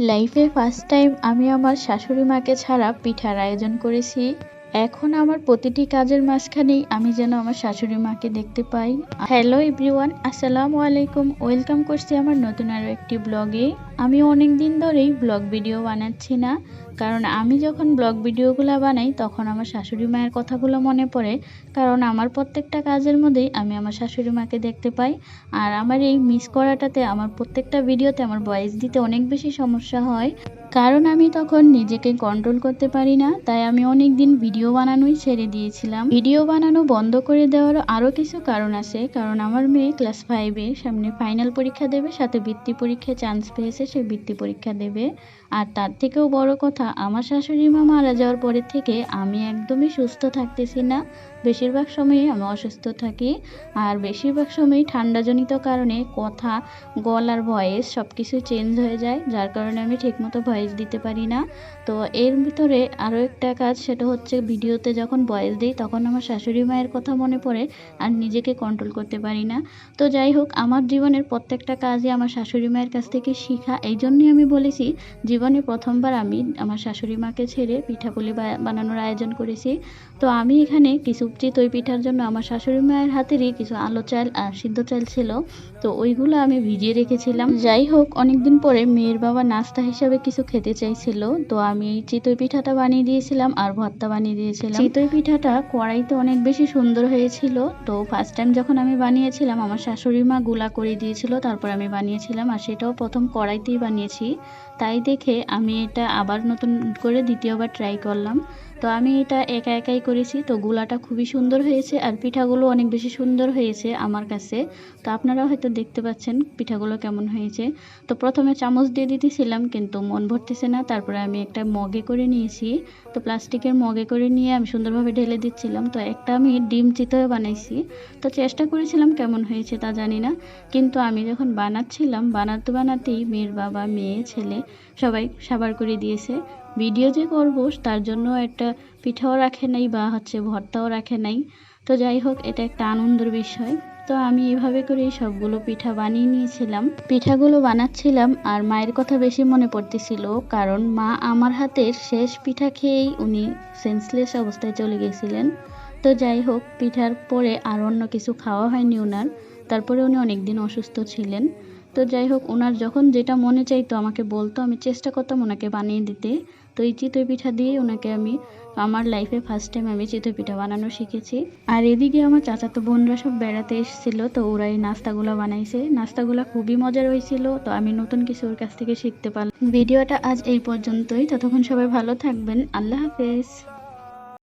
লাইফে first time আমি আমার শাশুড়ি মাকে ছাড়া পিঠার আয়োজন করেছি। এখন আমার প্রতিটি কাজের মাঝখানেই আমি যেন আমার শাশুড়ি মাকে দেখতে পাই। হ্যালো এভরিওয়ান আসসালামু আলাইকুম। ওয়েলকাম করছি আমার নতুন আরও একটি ব্লগে। আমি অনেক দিন ধরেই ব্লগ ভিডিও বানাচ্ছি না, কারণ আমি যখন ব্লগ ভিডিওগুলো বানাই তখন আমার শাশুড়ি মায়ের কথাগুলো মনে পড়ে, কারণ আমার প্রত্যেকটা কাজের মধ্যেই আমি আমার শাশুড়ি মাকে দেখতে পাই। আর আমার এই মিস করাটাতে, আমার প্রত্যেকটা ভিডিওতে আমার ভয়েস দিতে অনেক বেশি সমস্যা হয়। কারণ আমি তখন নিজেকে কন্ট্রোল করতে পারি না, তাই আমি অনেক দিন ভিডিও বানানোই ছেড়ে দিয়েছিলাম। ভিডিও বানানো বন্ধ করে দেওয়ার আরও কিছু কারণ আছে, কারণ আমার মেয়ে ক্লাস ফাইভে সামনে ফাইনাল পরীক্ষা দেবে, সাথে বৃত্তি পরীক্ষায় চান্স পেয়েছে, সে বৃত্তি পরীক্ষা দেবে। আর তার থেকেও বড় কথা, আমার শাশুড়ি মা মারা যাওয়ার পরের থেকে আমি একদমই সুস্থ থাকতেছি না। বেশিরভাগ সময়ই আমি অসুস্থ থাকি, আর বেশিরভাগ সময়ই ঠান্ডাজনিত কারণে কথা, গলার ভয়েস সব কিছু চেঞ্জ হয়ে যায়, যার কারণে আমি ঠিকমতো ভয়েস দিতে পারি না। তো এর ভিতরে আরও একটা কাজ, সেটা হচ্ছে ভিডিওতে যখন ভয়েস দিই, তখন আমার শাশুড়ি মায়ের কথা মনে পড়ে আর নিজেকে কন্ট্রোল করতে পারি না। তো যাই হোক, আমার জীবনের প্রত্যেকটা কাজই আমার শাশুড়ি মায়ের কাছ থেকে শেখা। এই জন্যই আমি বলেছি, জীবনে প্রথমবার আমি আমার শাশুড়ি মাকে ছেড়ে পিঠাপুলি বানানোর আয়োজন করেছি। তো আমি এখানে কিছু চিতই পিঠার জন্য আমার শাশুড়ি মায়ের হাতেরই কিছু আলো চাল আর সিদ্ধ চাল ছিল। তো ওইগুলো আমি ভিজিয়ে রেখেছিলাম। যাই হোক, অনেকদিন পরে মেয়ের বাবা নাস্তা হিসাবে কিছু খেতে চাইছিল, তো আমি চিতই পিঠাটা বানিয়ে দিয়েছিলাম আর ভর্তা বানিয়ে দিয়েছিলাম। চিতই পিঠাটা কড়াইতে অনেক বেশি সুন্দর হয়েছিল, তো ফার্স্ট টাইম যখন আমি বানিয়েছিলাম, আমার শাশুড়ি মা গুলা করে দিয়েছিল, তারপর আমি বানিয়েছিলাম আর সেটাও প্রথম কড়াইতেই বানিয়েছি। তাই দেখে আমি এটা আবার নতুন করে দ্বিতীয়বার ট্রাই করলাম। তো আমি এটা একা একাই করেছি, তো গুলাটা খুবই সুন্দর হয়েছে আর পিঠাগুলো অনেক বেশি সুন্দর হয়েছে আমার কাছে। তো আপনারাও হয়তো দেখতে পাচ্ছেন পিঠাগুলো কেমন হয়েছে। তো প্রথমে চামচ দিয়ে দিতেছিলাম কিন্তু মন ভরতেছে না, তারপরে আমি একটা মগে করে নিয়েছি। তো প্লাস্টিকের মগে করে নিয়ে আমি সুন্দরভাবে ঢেলে দিচ্ছিলাম, তো একটা আমি ডিম চিতও বানাইছি। তো চেষ্টা করেছিলাম কেমন হয়েছে তা জানি না, কিন্তু আমি যখন বানাচ্ছিলাম, বানাতে বানাতেই মেয়ের বাবা, মেয়ে, ছেলে সবাই সাবার করে দিয়েছে। ভিডিও যে করব, তার জন্য একটা পিঠাও রাখে নাই বা হচ্ছে ভর্তাও রাখে নাই। তো যাই হোক, এটা একটা আনন্দের বিষয়। তো আমি এভাবে করে সবগুলো পিঠা বানিয়ে নিয়েছিলাম। পিঠাগুলো বানাচ্ছিলাম আর মায়ের কথা বেশি মনে পড়তেছিল, কারণ মা আমার হাতের শেষ পিঠা খেয়েই উনি সেন্সলেস অবস্থায় চলে গেছিলেন। তো যাই হোক, পিঠার পরে আর অন্য কিছু খাওয়া হয়নি ওনার তারপরে উনি অনেক দিন অসুস্থ ছিলেন। তো যাই হোক, ওনার যখন যেটা মনে চাইতো আমাকে বলতো, আমি চেষ্টা করতাম ওনাকে বানিয়ে দিতে। তো এই চিতই পিঠা দিয়েই ওনাকে আমি, আমার লাইফে ফার্স্ট টাইম আমি চিতই পিঠা বানানো শিখেছি। আর এদিকে আমার চাচাতো বোনরা সব বেড়াতে এসেছিল, তো ওরা এই নাস্তাগুলো বানাইছে। নাস্তাগুলো খুবই মজার হয়েছিল, তো আমি নতুন কিছু ওর কাছ থেকে শিখতে পারলাম। ভিডিওটা আজ এই পর্যন্তই, ততক্ষণ সবাই ভালো থাকবেন, আল্লাহ হাফেজ।